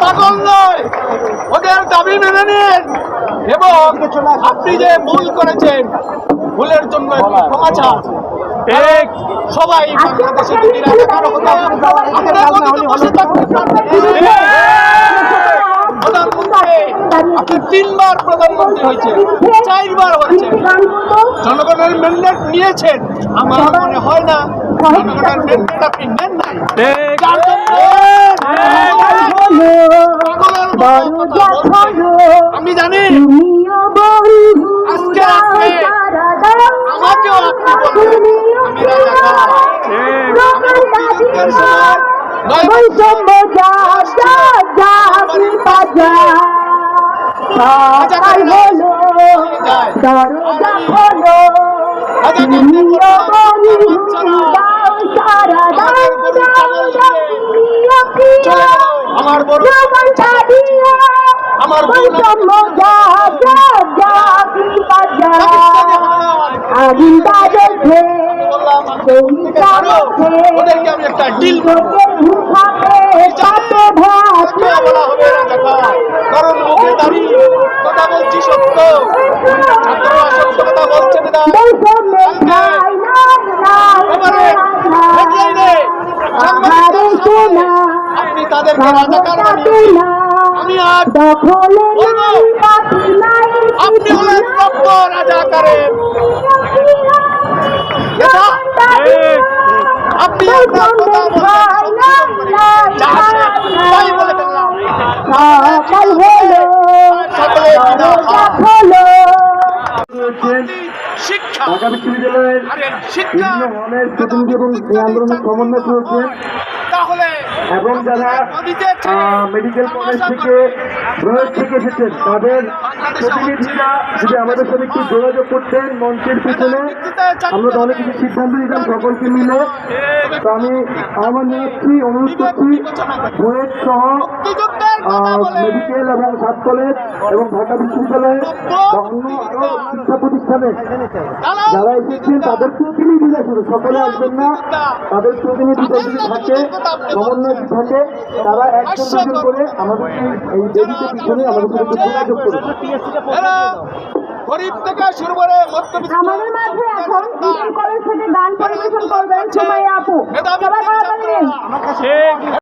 পাগল নয়। ওদের দাবি মেনে নিন। এবং আপনি যে ভুল করেছেন ভুলের জন্য ক্ষমা চান। সবাই বাংলাদেশে যদি রাজাকার আপনি তিনবার প্রধানমন্ত্রী হয়েছে চারবার হয়েছে জনগণের ম্যান্ডেট নিয়েছেন আমার মনে হয় না জনগণের ম্যান্ডেট আপনি নেন নাই। মতো কথা বলছেন। আমি জানি আজকে আপনি আমাকেও আপনি বলবেন আমি রাজাকার আমি মুক্তিযুদ্ধের সময় বৈষম্য যা যা যা আপনি বাজা সকাল হলো দরজা হলো তুমিও বলি দাও সারা দাও দাও আগুন বাজেছে বললাম ওদেরকে আমি একটা ডিল করব। বলা হবে রাজাকার কারণ মুখে দাঁড়িয়ে কথা বলছি সত্য। ছাত্ররা সত্য কথা বলছে না। সামনে আপনি তাদেরকে রাজাকার বানিয়েছেন আমি আজ বলব আপনি হলেন রাজাকারের আপনি আপনার কথা বলে ফেললাম। হলো সকলে ঢাকা বিশ্ববিদ্যালয়ের শিক্ষা। বিভিন্ন হলের প্রতিনিধি এবং আন্দোলনের সমন্বয় তাহলে এবং যারা মেডিকেল কলেজ থেকে প্রয়োগ থেকে এসেছেন, তাদের প্রতিনিধিরা যদি আমাদের সাথে একটু যোগাযোগ করতেন মঞ্চের পিছনে, আমরা তাহলে কিছু সিদ্ধান্ত নিতাম সকলকে মিলে। তো আমি আমার নিয়ে অনুরোধ করছি সহ মেডিকেল এবং সাত কলেজ এবং ঢাকা বিশ্ববিদ্যালয়ে অন্য আরও শিক্ষা প্রতিষ্ঠানে যারা এসেছেন তাদের প্রতিনিধিরা শুধু সকলে আসবেন না তাদের প্রতিনিধিরা যদি থাকে সমন্বয় থাকে তারা একজন দুজন করে আমাদের এই দেবীতে পিছনে আমাদের সাথে যোগাযোগ করবে গরিব থেকে শুরু করে আমাদের মাঝে এখন কলেজ থেকে গান পরিবেশন করবেন সময় আপু সবাই তাড়াতাড়ি